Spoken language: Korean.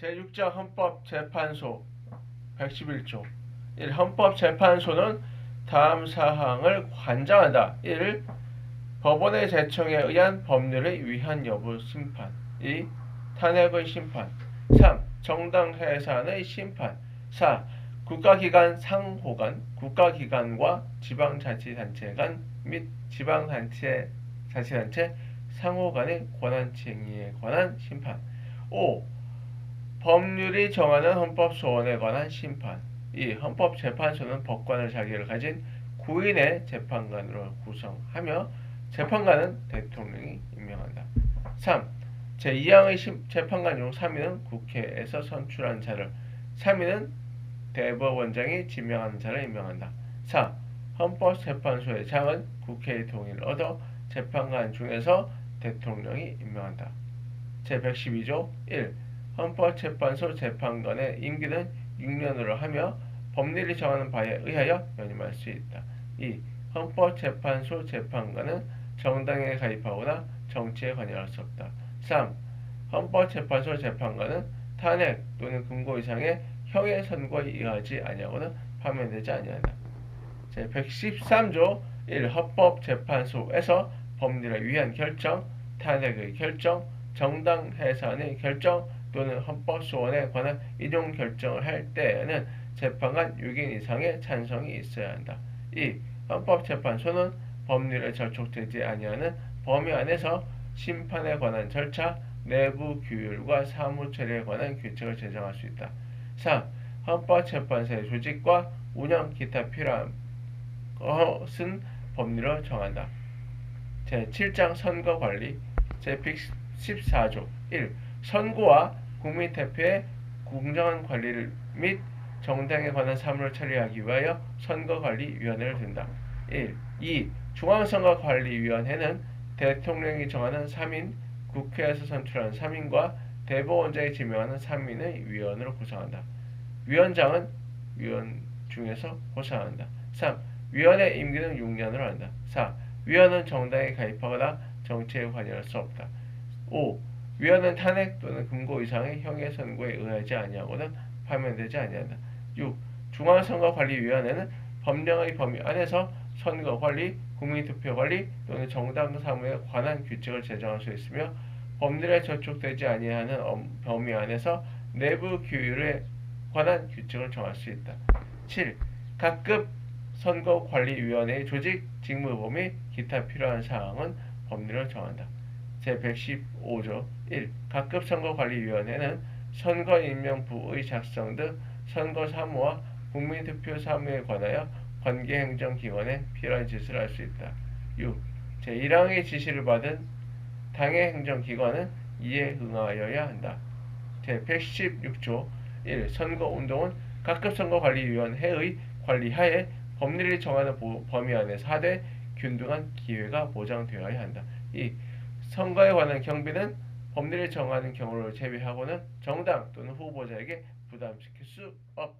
제6조 헌법재판소 111조 1. 헌법재판소는 다음 사항을 관장한다. 1. 법원의 제청에 의한 법률의 위헌 여부 심판 2. 탄핵의 심판 3. 정당 해산의 심판 4. 국가기관 상호간, 국가기관과 지방자치단체 간 및 지방자치단체 자치단체 상호 간의 권한쟁의에 관한 심판 5. 법률이 정하는 헌법 소원에 관한 심판 2. 헌법재판소는 법관의 자격을 가진 구인의 재판관으로 구성하며 재판관은 대통령이 임명한다. 3. 제2항의 재판관 중 3위는 국회에서 선출한 자를 3위는 대법원장이 지명하는 자를 임명한다. 4. 헌법재판소의 장은 국회의 동의를 얻어 재판관 중에서 대통령이 임명한다. 제112조 1. 헌법재판소 재판관의 임기는 6년으로 하며 법률이 정하는 바에 의하여 연임할 수 있다. 2. 헌법재판소 재판관은 정당에 가입하거나 정치에 관여할 수 없다. 3. 헌법재판소 재판관은 탄핵 또는 금고 이상의 형의 선고에 의하지 아니하고는 파면되지 아니한다. 제113조 1. 헌법재판소에서 법률에 위한 결정, 탄핵의 결정, 정당 해산의 결정 또는 헌법소원에 관한 이종 결정을 할 때에는 재판관 6인 이상의 찬성이 있어야 한다. 2. 헌법재판소는 법률에 절촉되지 아니하는 범위 안에서 심판에 관한 절차, 내부 규율과 사무 처리에 관한 규칙을 제정할 수 있다. 3. 헌법재판소의 조직과 운영 기타 필요한 것은 법률로 정한다. 제7장 선거관리 제114조 1. 선거와 국민 대표의 공정한 관리를 및 정당에 관한 사무를 처리하기 위하여 선거관리위원회를 둔다. 1. 2. 중앙선거관리위원회는 대통령이 정하는 3인, 국회에서 선출하는 3인과 대법원장이 지명하는 3인의 위원으로 구성한다. 위원장은 위원 중에서 고사한다. 3. 위원회 임기는 6년으로 한다. 4. 위원은 정당에 가입하거나 정치에 관여할 수 없다. 5. 위원은 탄핵 또는 금고 이상의 형의 선고에 의하지 아니하고는 파면되지 아니한다. 6. 중앙선거관리위원회는 법령의 범위 안에서 선거관리, 국민투표관리 또는 정당 사무에 관한 규칙을 제정할 수 있으며 법률에 저촉되지 아니하는 범위 안에서 내부 규율에 관한 규칙을 정할 수 있다. 7. 각급 선거관리위원회의 조직, 직무 범위, 기타 필요한 사항은 법률을 정한다. 제115조 1. 각급 선거관리위원회는 선거임명부의 작성 등 선거 사무와 국민투표 사무에 관하여 관계행정기관에 필요한 짓을 할수 있다. 6. 제1항의 지시를 받은 당의 행정기관은 이에 응하여야 한다. 제116조 1. 선거운동은 각급 선거관리위원회의 관리하에 법률이 정하는 범위 안에서 하되 균등한 기회가 보장되어야 한다. 2. 선거에 관한 경비는 법률이 정하는 경우를 제외하고는 정당 또는 후보자에게 부담시킬 수 없다.